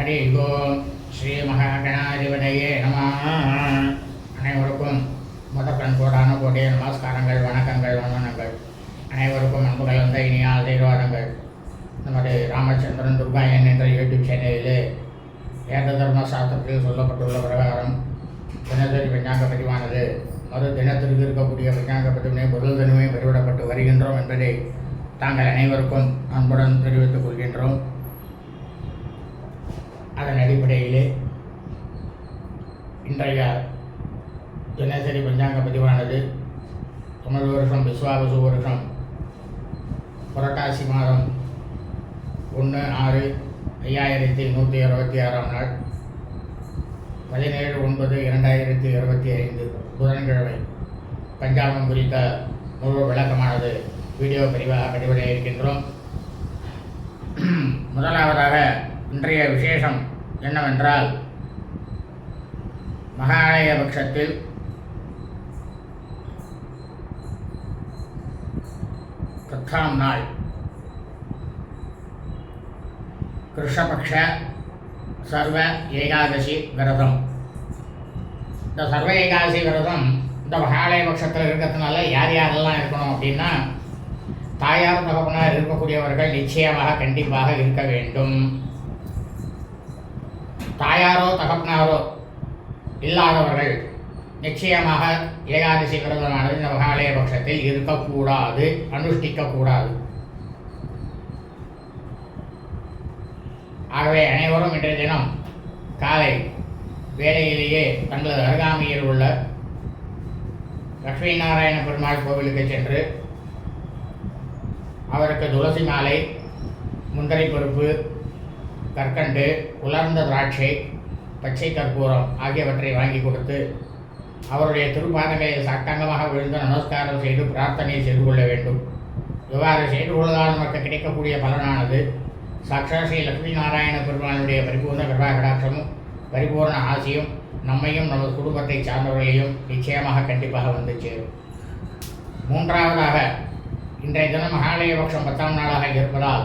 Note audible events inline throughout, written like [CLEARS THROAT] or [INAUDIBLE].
ஹரி கோ ஸ்ரீ மகாகணாதிபதியே நம அனைவருக்கும் முதற்கண் கோடான கோடிய நமஸ்காரங்கள் வணக்கங்கள் வந்தனங்கள். அனைவருக்கும் அன்பு கலந்த இனிய ஆசீர்வாதங்கள் நமது ராமச்சந்திரன் துர்கா என்ற யூடியூப் சேனலிலே வேத தர்ம சாஸ்திரத்தில் சொல்லப்பட்டுள்ள பிரகாரம் தினசரி பஞ்சாங்க பதிவானது மறு தினத்திற்கு இருக்கக்கூடிய பஞ்சாங்க பதிவினை பொருள் தினமே பதிவிடப்பட்டு வருகின்றோம் என்பதை தாங்கள் அனைவருக்கும் அன்புடன் தெரிவித்துக் கொள்கின்றோம். அதன் அடிப்படையிலே இன்றைய தினசரி பஞ்சாங்க பதிவானது தமிழ் வருஷம் விஸ்வாவசு வருஷம் புரட்டாசி மாதம் ஒன்று ஆறு ஐயாயிரத்தி நூற்றி அறுபத்தி ஆறாம் நாள் பதினேழு ஒன்பது இரண்டாயிரத்தி இருபத்தி ஐந்து புதன்கிழமை. பஞ்சாபம் குறித்த முழு விளக்கமானது வீடியோ பதிவாக பதிவிட இருக்கின்றோம். முதலாவதாக இன்றைய விசேஷம் என்னவென்றால் மகாலய பட்சத்தில் பத்தாம் நாள் கிருஷ்ணபக்ஷ சர்வ ஏகாதசி விரதம். இந்த சர்வ ஏகாதசி விரதம் இந்த மகாலய பட்சத்தில் இருக்கிறதுனால யார் யாரெல்லாம் இருக்கணும் அப்படின்னா தாயார் தகப்பனார் இருக்கக்கூடியவர்கள் நிச்சயமாக கண்டிப்பாக இருக்க வேண்டும். தாயாரோ தகப்பனாரோ இல்லாதவர்கள் நிச்சயமாக ஏகாதசி விரதமானது இந்த மகாலய பட்சத்தில் இருக்கக்கூடாது அனுஷ்டிக்கக்கூடாது. ஆகவே அனைவரும் இன்றைய தினம் காலை வேலையிலேயே தங்களது அருகாமையில் உள்ள லட்சுமி நாராயண பெருமாள் கோவிலுக்கு சென்று அவருக்கு துளசி மாலை முந்திரை பருப்பு கற்கண்டு உலர்ந்த திராட்சை பச்சை கற்பூரம் ஆகியவற்றை வாங்கி கொடுத்து அவருடைய திருப்பாதங்களில் சட்டங்கமாக விழுந்து நமஸ்காரம் செய்து பிரார்த்தனை செய்து கொள்ள வேண்டும். இவ்வாறு செய்து கொள்வதால் நமக்கு கிடைக்கக்கூடிய பலனானது சாட்சாத் ஸ்ரீ லட்சுமி நாராயண பெருமானுடைய பரிபூர்ண கிருபாகடாட்சமும் பரிபூர்ண ஆசியும் நம்மையும் நமது குடும்பத்தை சார்ந்தவர்களையும் நிச்சயமாக கண்டிப்பாக வந்து சேரும். மூன்றாவதாக இன்றைய தினம் மகாலயபக்ஷம் பத்தாம் நாளாக இருப்பதால்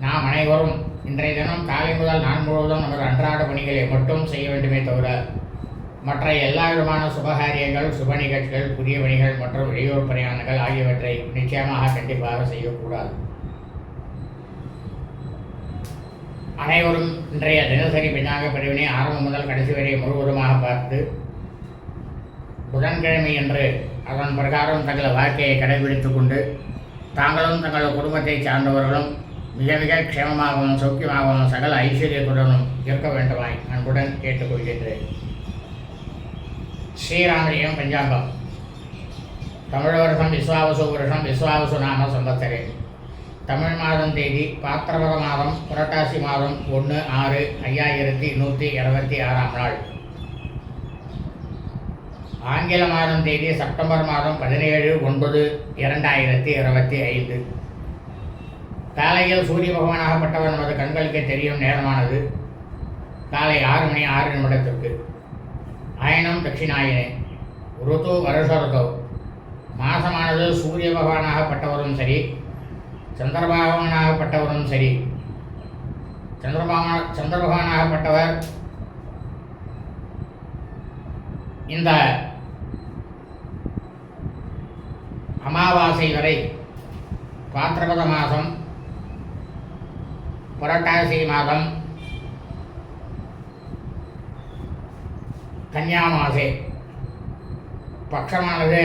நாம் அனைவரும் இன்றைய தினம் காலை முதல் நான் முழுவதும் நமது அன்றாட பணிகளை மட்டும் செய்ய வேண்டுமே தவிர மற்ற எல்லா விதமான சுபகாரியங்கள் சுப நிகழ்ச்சிகள் புதிய பணிகள் மற்றும் வெளியூர் பிரயாணங்கள் ஆகியவற்றை நிச்சயமாக கண்டிப்பாக செய்யக்கூடாது. அனைவரும் இன்றைய தினசரி பின்னாக பிரிவினை ஆரம்பம் முதல் கடைசி வரை முழுவதுமாக பார்த்து புதன்கிழமை என்று அதன் பிரகாரம் தங்கள் வாழ்க்கையை கடைபிடித்துக் கொண்டு தாங்களும் தங்கள் குடும்பத்தைச் சார்ந்தவர்களும் மிக மிக க்ஷேமமாகவும் சௌக்கியமாகவும் சகல ஐஸ்வர்யத்துடனும் இருக்க வேண்டுமாய் அன்புடன் கேட்டுக்கொள்கின்றேன். ஸ்ரீராமலியம் பஞ்சாங்கம். தமிழ் வருஷம் விஸ்வாவசு வருஷம் விஸ்வாவசு நாம சம்பத்தரே. தமிழ் மாதம் தேதி பாத்திரபத மாதம் புரட்டாசி மாதம் ஒன்று ஆறு ஐயாயிரத்தி நூற்றி இருபத்தி ஆறாம் நாள். ஆங்கில மாதம் தேதி செப்டம்பர் மாதம் பதினேழு ஒன்பது இரண்டாயிரத்தி இருபத்தி ஐந்து. காலையில் சூரிய பகவானாகப்பட்டவர் நமது கண்களுக்கு தெரியும் நேரமானது. காலை ஆறு மணி ஆறு நிமிடத்திற்கு. அயனம் தட்சிணாயனே. ருது வருஷ ருது மாதமானது சூரிய பகவானாகப்பட்டவரும் சரி சந்திரபகவானாகப்பட்டவரும் சரி. சந்திரபகவான சந்திரபகவானாகப்பட்டவர் இந்த அமாவாசை வரை பாத்திரபத மாதம் புரட்டாசி மாதம் கன்னியாமாசே பட்சமானது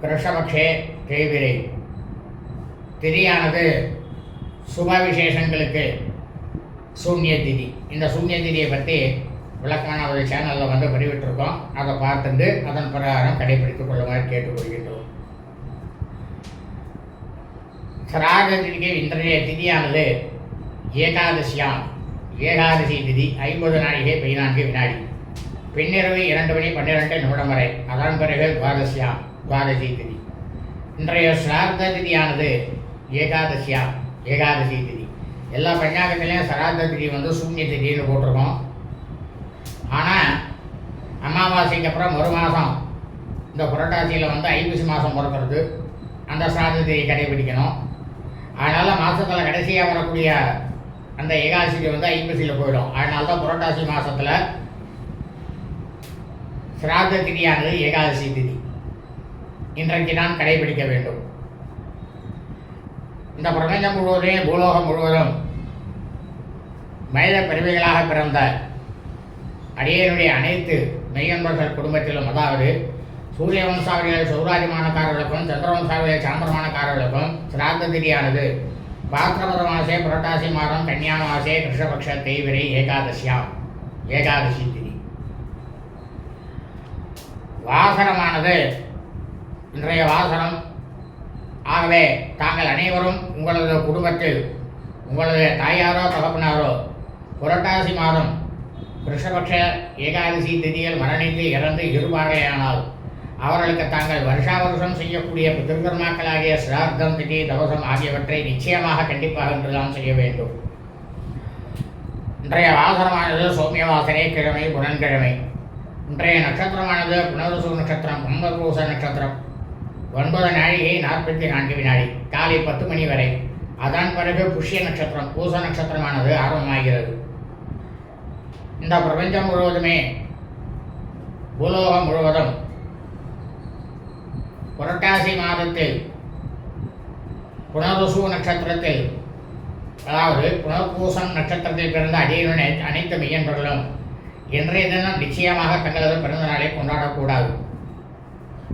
கிருஷ்ணபக்ஷே தேய்பிரை திதியானது சுப விசேஷங்களுக்கு சூன்ய திதி. இந்த சூன்ய திதியை பற்றி விளக்கமான ஒரு சேனலில் வந்து பதிவிட்டிருக்கோம். அதை பார்த்துட்டு அதன் பிரகாரம் கடைபிடித்துக் கொள்ளுமாறு கேட்டுக்கொள்கின்றோம். சிராக திதிக்கு இன்றைய திதியானது ஏகாதசியாம். ஏகாதசி திதி ஐம்பது நாளிகை பதினான்கு வினாடி. பின்னிரவு இரண்டு மணி பன்னிரெண்டு நிமிடம் வரை. அதன் பிறகு துவாதசியா துவாதசி திதி. இன்றைய சிரார்த்த திதியானது ஏகாதசியா ஏகாதசி திதி. எல்லா பஞ்சாங்கத்திலையும் சிரார்த்த திதி வந்து சூன்ய திதின்னு போட்டிருக்கோம். ஆனால் அமாவாசைக்கு அப்புறம் ஒரு மாதம் இந்த புரட்டாசியில் வந்து ஐப்பசி மாதம் பிறக்கிறது. அந்த சிரார்த்த திதியை கடைபிடிக்கணும். மாதத்தில் கடைசியாக வரக்கூடிய அந்த ஏகாசிக்கு வந்து ஐப்பசியில் போயிடும். அதனால தான் புரட்டாசி மாதத்தில் சிராத திதியானது ஏகாதசி திதி. இன்றைக்கு நான் கடைபிடிக்க வேண்டும். இந்த பிரபஞ்சம் முழுவதும் பூலோகம் முழுவதும் மனித பிறவிகளாக பிறந்த அடியனுடைய அனைத்து மெய்யன்பர்கள் குடும்பத்திலும் அதாவது சூரிய வம்சாவளிகள் சௌராஜமானக்காரர்களுக்கும் சந்திர வம்சாவளிகள் சாம்பரமானக்காரர்களுக்கும் சிராத்த திதியானது பாத்திரபத மாசே புரட்டாசி மாதம் கன்னியா மாசே கிருஷ்ணபக்ஷ தேய்விரை ஏகாதசியாம் ஏகாதசி திதி வாசனமானது இன்றைய வாசனம். ஆகவே தாங்கள் அனைவரும் உங்களது குடும்பத்தில் உங்களது தாயாரோ தகப்பனாரோ புரட்டாசி மாதம் கிருஷ்ணபக்ஷ ஏகாதசி திதியில் மரணித்து இறந்து இருப்பார்களேயானால் அவர்களுக்கு தாங்கள் வருஷா வருஷம் செய்யக்கூடிய பிதர்கர்மாக்களாகிய சிரார்த்தம் திதி தவசம் ஆகியவற்றை நிச்சயமாக கண்டிப்பாக என்றுதான் செய்ய வேண்டும். இன்றைய வாசனமானது சௌமிய வாசனை கிழமை புதன்கிழமை. இன்றைய நட்சத்திரமானது புனர்வசு நட்சத்திரம் கும்பபூச நட்சத்திரம். ஒன்பது நாழிகை நாற்பத்தி நான்கு வினாடி காலை பத்து மணி வரை. அதன் பிறகு புஷ்ய நட்சத்திரம் பூச நட்சத்திரமானது ஆரம்பமாகிறது. இந்த பிரபஞ்சம் முழுவதுமே பூலோகம் முழுவதும் புரட்டாசி மாதத்தில் புனர்வசு நட்சத்திரத்தில் அதாவது புனர்பூசம் நட்சத்திரத்தில் பிறந்த அடியனுடைய அனைத்து மெய்யன்பர்களும் இன்றைய தினம் நிச்சயமாக தங்களது பிறந்த நாளை கொண்டாடக்கூடாது.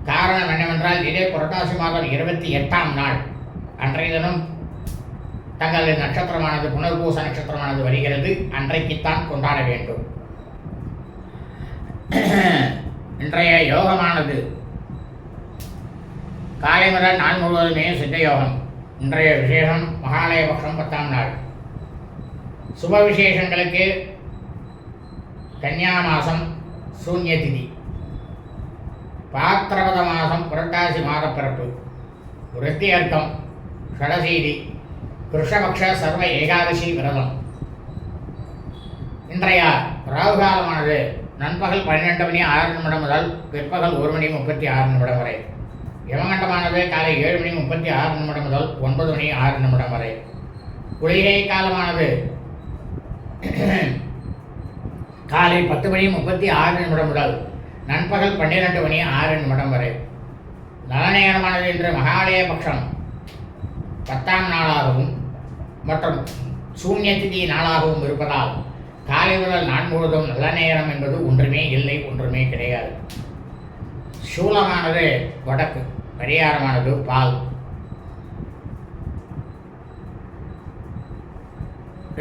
காரணம் என்னவென்றால் இதே புரட்டாசி மாதம் இருபத்தி எட்டாம் நாள். அன்றைய தினம் தங்களது நட்சத்திரமானது புனர்பூச நட்சத்திரமானது வருகிறது. அன்றைக்குத்தான் கொண்டாட வேண்டும். இன்றைய யோகமானது காலை முதல் நாள் முழுவதுமே சித்த யோகம் இன்றைய விசேஷம் மகாலய பக்ஷம் பத்தாம் நாள். சுப விசேஷங்களுக்கு கன்னியா மாதம் சூன்ய திதி. பாத்திரபத மாதம் புரட்டாசி மாதப்பிறப்பு. விருத்தி அர்த்தம் ஷடசீதி. கிருஷ்ணபக்ஷ சர்வ ஏகாதசி விரதம். இன்றைய ராகு காலமானது நண்பகல் பன்னிரெண்டு மணி ஆறு நிமிடம் முதல் பிற்பகல் ஒரு மணி முப்பத்தி ஆறு நிமிடம் வரை. யமகண்டமானது காலை ஏழு மணி முப்பத்தி ஆறு நிமிடம் முதல் ஒன்பது மணி ஆறு நிமிடம் வரை. குளிகை காலமானது [CLEARS THROAT] காலை பத்து மணி முப்பத்தி ஆறு நிமிடம் முதல் நண்பகல் பன்னிரெண்டு மணி ஆறு நிமிடம் வரை. நலநேரமானது இன்று மகாலய பட்சம் பத்தாம் நாளாகவும் மற்றும் சூன்ய திதி நாளாகவும் இருப்பதால் காலை முதல் நான் முழுவதும் நல்ல நேரம் என்பது ஒன்றுமே இல்லை ஒன்றுமே கிடையாது. சூலமானது வடக்கு. பரிகாரமானது பால்.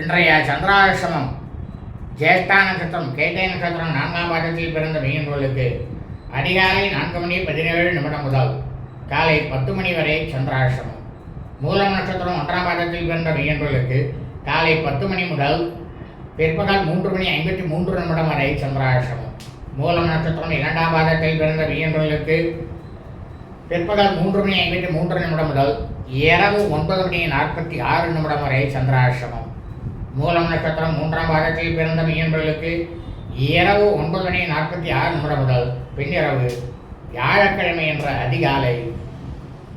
இன்றைய சந்திராசிரமம் ஜேஷ்டா நட்சத்திரம் கேட்டை நட்சத்திரம் நான்காம் பாதத்தில் பிறந்த மெய்யன்பர்களுக்கு அதிகாலை நான்கு மணி பதினேழு நிமிடம் முதல் காலை பத்து மணி வரை சந்திராசிரமம். மூலம் நட்சத்திரம் ஒன்றாம் பாதத்தில் பிறந்த மெய்யன்பர்களுக்கு காலை பத்து மணி முதல் பிற்பகல் மூன்று மணி ஐம்பத்தி மூன்று நிமிடம் வரை சந்திராசிரமம். மூலம் நட்சத்திரம் இரண்டாம் பாதத்தில் பிறந்த மெய்யன்பர்களுக்கு பிற்பகல் மூன்று மணி ஐம்பத்தி மூன்று நிமிடம் முதல் இரவு ஒன்பது மணி நாற்பத்தி ஆறு நிமிடம் வரை சந்திராசிரமம் மூலம் நட்சத்திரம் மூன்றாம் பாகத்தில் பிறந்த மெய்யன்பர்களுக்கு இரவு ஒன்பது மணி நாற்பத்தி ஆறு நிமிடம் முதல் பின்னிரவு வியாழக்கிழமை என்ற அதிகாலை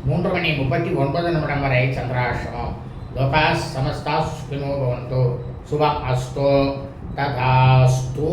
மூன்று மணி முப்பத்தி ஒன்பது நிமிடம் வரை சந்திராசிரமம் லோகாஸ் சமஸ்தா சுகினோ பவந்தோ. சுபம் அஸ்தோ. ததாஸ்தோ.